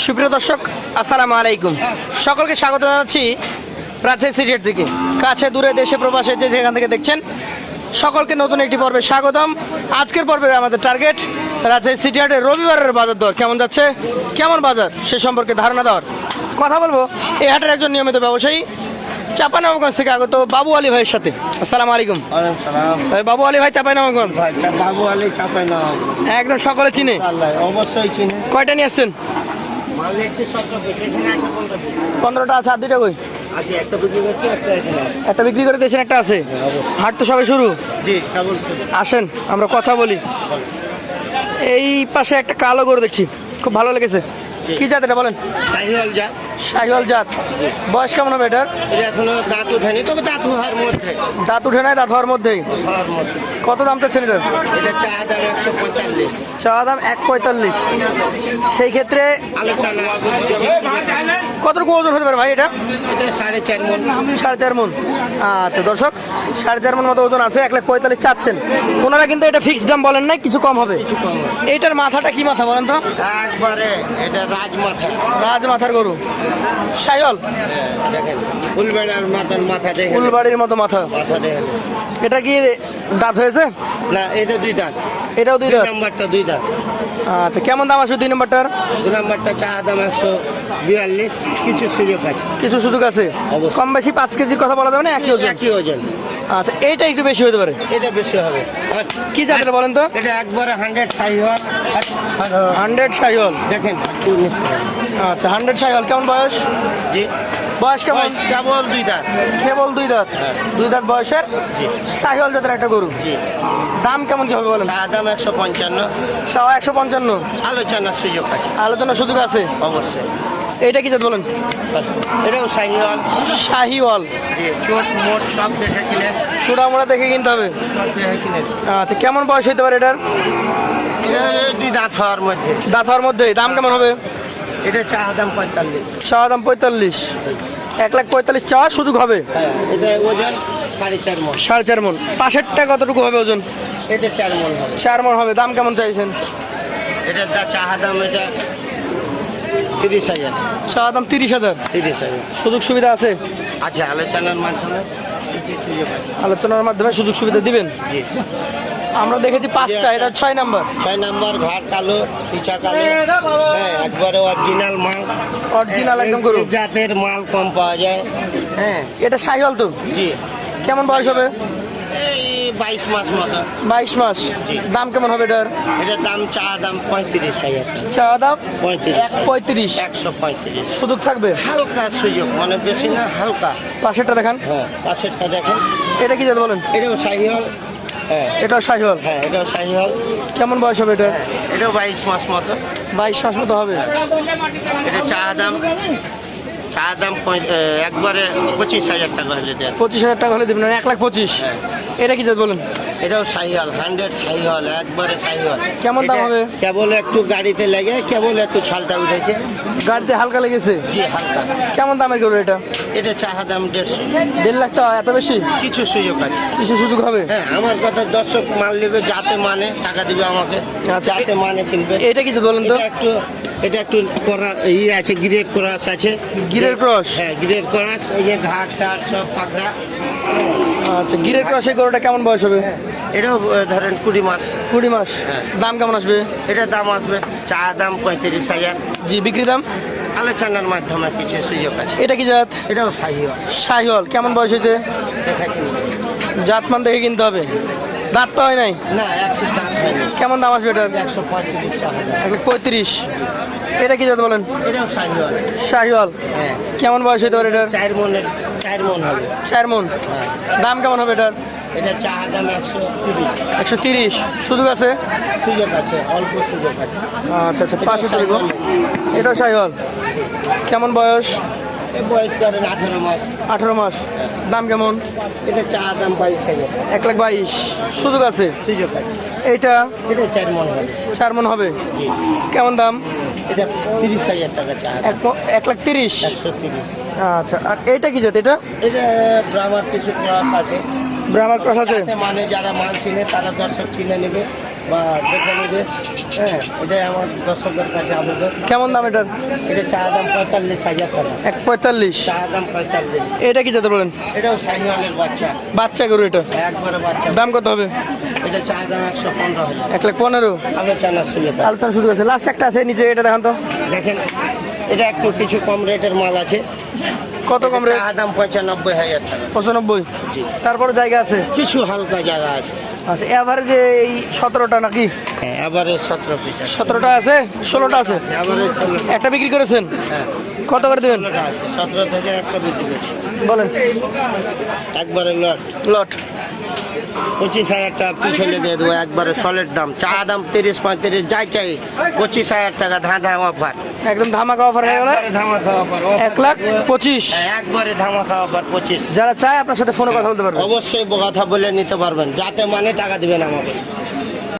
সুপ্রিয় দর্শক আসসালামু আলাইকুম। সকলকে স্বাগত জানাচ্ছি রাজশাহী সিরিয়ার থেকে কাছে দূরে দেশে প্রবাসে যে যেখান থেকে দেখছেন সকলকে নতুন একটি পর্বে স্বাগতম। আজকের পর্বে আমাদের টার্গেট রাজশাহী সিটিহাটের রবিবারের বাজার দর কেমন যাচ্ছে কেমন বাজার সে সম্পর্কে ধারণা দেওয়ার। কথা বলব এই হাটের একজন নিয়মিত ব্যবসায়ী চাপানগঞ্জ থেকে আগত বাবু আলী ভাইয়ের সাথে। আসসালামু আলাইকুম। বাবু আলী ভাই চাপানগঞ্জ বাবু আলী একদম সকলে চিনে? অবশ্যই চিনে। কয়টা নিয়ে আসছেন? পনেরোটা আছে আর দুইটা কই? একটা বিক্রি করে দিয়েছেন একটা আছে? হাট তো সবে শুরু। আসেন আমরা কথা বলি। এই পাশে একটা কালো গরু দেখছি খুব ভালো লেগেছে। কি জাত এটা বলেন? শাহিওয়াল জাত। শাহিওয়াল জাত। বয়স কেমন হবে এটার? এটা এখনও দাঁত উঠেনি তবে দাঁত হওয়ার মধ্যে। দাঁত উঠে নাই দাঁত হওয়ার মধ্যেই? মধ্যে। কত দাম চাচ্ছেন এটার? এটা চা দাম একশো পঁয়তাল্লিশ। চা দাম এক পঁয়তাল্লিশ। সেই ক্ষেত্রে আলোচনা। কতটুকু ওজন হতে পারে ভাই এটা? এটা সাড়ে চার মন। সাড়ে চার মন। আচ্ছা দর্শক সাড়ে চার মন মতো ওজন আছে এক লাখ পঁয়তাল্লিশ চাচ্ছেন। ওনারা কিন্তু এটা ফিক্সড দাম বলেন নাই কিছু কম হবে। আছে। এইটার মাথাটা কি মাথা বলেন তো? একবারে এটা রাজমাথা। রাজ মাথার গরু। সাইল হ্যাঁ, দেখেন ফুলবেড়ার মাথা দেখেন। ফুলবাড়ির মতো মাথা। মাথা দেখেন। এটা কি দাঁত হয়েছে? না এটা দুই দাঁত। এটাও দুই দুই দাঁত? নাম্বারটা দুই দাঁত। আচ্ছা কেমন দাম আসবে দুই নম্বরটার? দু নাম্বারটা চা দাম একশো বিয়াল্লিশ। কিছু সুযোগ আছে। কিছু সুযোগ আছে। কম বেশি পাঁচ কেজির কথা বলা যাবে না একই ওজন? একই ওজন। আচ্ছা এইটা একটু বেশি হতে পারে। এটা বেশি হবে। কি জাতের বলেন তো? এটা একবারে হান্ড্রেড সাই হওয়ার হান্ড্রেড সাইহল দেখেন। আচ্ছা হান্ড্রেড সাইহল কেমন বয়স? জি। বয়স কেমন? কেবল দুই দাঁত। কেবল দুই দাঁত? হ্যাঁ। দুই দাঁত বয়সের? জি। সাইহল জাতের একটা গরু। জি। দাম কেমন কি হবে বলেন? দাম একশো পঞ্চান্ন। সাওয়া একশো পঞ্চান্ন। আলোচনার সুযোগ আছে। আলোচনার সুযোগ আছে? অবশ্যই। এইটা কি জাত বলেন? এটাও শাহিওয়াল। চোট মোট সব দেখে কিনে। চূড়ামোড়া দেখে কিনতে হবে? আচ্ছা কেমন বয়স হইতে পারে এটার? দুই দাঁত হওয়ার মধ্যে। দাঁত হওয়ার মধ্যে। দাম কেমন হবে? এটা চা দাম পঁয়তাল্লিশ। চাওয়া দাম পঁয়তাল্লিশ। এক লাখ পঁয়তাল্লিশ চাওয়া সুযোগ হবে? হ্যাঁ এটা ওজন সাড়ে চার মন। সাড়ে চার মন। পাশেরটা কতটুকু হবে ওজন? এটা চার মন হবে। চার মন হবে। দাম কেমন চাইছেন? এটার চাহা দাম এটা তিরিশ হাজার। চাওয়া দাম তিরিশ হাজার। তিরিশ হাজার। সুযোগ সুবিধা আছে? আছে আলোচনার মাধ্যমে আলোচনার মাধ্যমে সুযোগ সুবিধা দিবেন? জি। আমরা দেখেছি পাঁচটা এটা ছয় নাম্বার। ছয় নাম্বার ঘাট কালো পিছা কালো। হ্যাঁ একবারে অরিজিনাল মাল। অরিজিনাল একদম গরু। জাতের মাল কম পাওয়া যায়। হ্যাঁ। এটা শাহিওয়াল তো? জি। কেমন বয়স হবে? বাইশ মাস মতো। বাইশ মাস। দাম কেমন হবে এটার? এটার দাম চা দাম পঁয়ত্রিশ হাজার চাওয়া দাম পঁয়ত্রিশ। এক পঁয়ত্রিশ। একশো পঁয়ত্রিশ। সুযোগ থাকবে? হালকা সুযোগ মানে বেশি না হালকা। পাশেরটা দেখান। হ্যাঁ পাশেরটা দেখেন। এটা কি জাত বলেন? এটাও শাহিহল হ্যাঁ। এটা শাহিওয়াল? হ্যাঁ এটাও শাহিহল কেমন বয়স হবে এটা এটাও বাইশ মাস মতো। বাইশ মাস মতো হবে। এটা চা দাম। চা দাম একবারে পঁচিশ হাজার টাকা হলে দেন। পঁচিশ হাজার টাকা হলে দেবেন এক লাখ পঁচিশ। হ্যাঁ। এটা কি বলেন? এটাও সাইহল হান্ড্রেড সাইহল একবারে সাইহল। কেমন দাম হবে? কেবল একটু গাড়িতে লেগে কেবল একটু ছালটা উঠেছে। গাড়িতে হালকা লেগেছে? জি হালকা। কেমন দামের গরু এটা? এটা চাহা দাম দেড়শো। দেড় লাখ চাওয়া এত বেশি? কিছু সুযোগ আছে। কিছু সুযোগ হবে? হ্যাঁ আমার কথা দর্শক মাল নেবে যাতে মানে টাকা দিবে আমাকে। আচ্ছা। যাতে মানে কিনবে। এটা কি জাত বলেন তো? একটু এটা একটু করা ইয়ে আছে গ্রেড ক্রস আছে। গিরের ক্রস? হ্যাঁ গ্রেড ক্রস এই যে ঘাট টাট সব পাকড়া। আচ্ছা গিরের ক্রসের গরুটা কেমন বয়স হবে? এটাও ধরেন কুড়ি মাস। কুড়ি মাস। হ্যাঁ। দাম কেমন আসবে? এটার দাম আসবে চা দাম পঁয়ত্রিশ হাজার। জি বিক্রি দাম? আলোচনার মাধ্যমে কিছু সুযোগ আছে। এটা কি জাত? এটাও সাহিও শাহিওয়াল কেমন বয়স হয়েছে? কিনবে জাতমান দেখে কিনতে হবে। দাঁত তো হয় নাই? না কেমন দাম আসবে এটা একশো পঁয়ত্রিশ এটা কি জাত বলেন? এটাও সাহিও শাহিওয়াল হ্যাঁ। কেমন বয়স হতে পারে এটার? চার মনের চার মন দাম কেমন হবে এটার? এটা চা দাম একশো তিরিশ। একশো তিরিশ। সুযোগ আছে? সুযোগ আছে অল্প সুযোগ আছে। আচ্ছা আচ্ছা পাঁচশো টাকা এটাও শাহিওয়াল কেমন বয়স? বয়স ধরেন আঠেরো মাস। আঠারো মাস। দাম কেমন? এটা চা দাম বাইশ এক লাখ বাইশ। সুযোগ আছে? সুযোগ আছে। এইটা? এটা চার মন হবে। চার মন হবে কেমন দাম? এটা তিরিশ হাজার টাকা চা। এক লাখ তিরিশ। একশো তিরিশ। আচ্ছা আর এইটা কি জাত এটা? এটা ব্রাহ্মার কিছু ক্লাস আছে। ব্রাহ্মার ক্রস আছে। মানে যারা মাল চিনে তারা দর্শক চিনে নেবে বা দেখে নেবে। হ্যাঁ এটাই আমার দর্শকদের কাছে আবেদন। কেমন দাম এটার? এটা চা দাম পঁয়তাল্লিশ হাজার টাকা। এক পঁয়তাল্লিশ। চা দাম পঁয়তাল্লিশ। এটা কি যেতে বলেন? এটাও সাইওয়ালের বাচ্চা। বাচ্চা গরু এটা? একবারে বাচ্চা। দাম কত হবে? এটা চা দাম একশো পনেরো হাজার। এক লাখ পনেরো। আলোচনা শুনে আলোচনা শুরু করেছে। লাস্ট একটা আছে নিচে এটা দেখান তো। দেখেন। এটা একটু কিছু কম রেটের মাল আছে। কত কম রেট? দাম পঁচানব্বই হাজার টাকা। পঁচানব্বই? তারপর জায়গা আছে? কিছু হালকা জায়গা আছে। আচ্ছা এভারেজে এই সতেরোটা নাকি? হ্যাঁ এবারে সতেরো পিস সতেরোটা আছে ষোলোটা আছে? এবারে একটা বিক্রি করেছেন? হ্যাঁ। কত করে দেবেন? সতেরো থেকে একটা বিক্রি করছি। বলেন। একবারে লট। লট। পঁচিশ হাজার টাকা পিছনে দিয়ে দেবো একবারে সলিড দাম। চা দাম তিরিশ পঁয়ত্রিশ যাই চাই পঁচিশ হাজার টাকা ধাঁধা অফার একদম ধামাকা অফার হয়ে গেল। ধামাকা অফার এক লাখ পঁচিশ। একবারে ধামাকা অফার পঁচিশ। যারা চায় আপনার সাথে ফোনে কথা বলতে পারবে। অবশ্যই কথা বলে নিতে পারবেন যাতে মানে টাকা দিবেন আমাকে।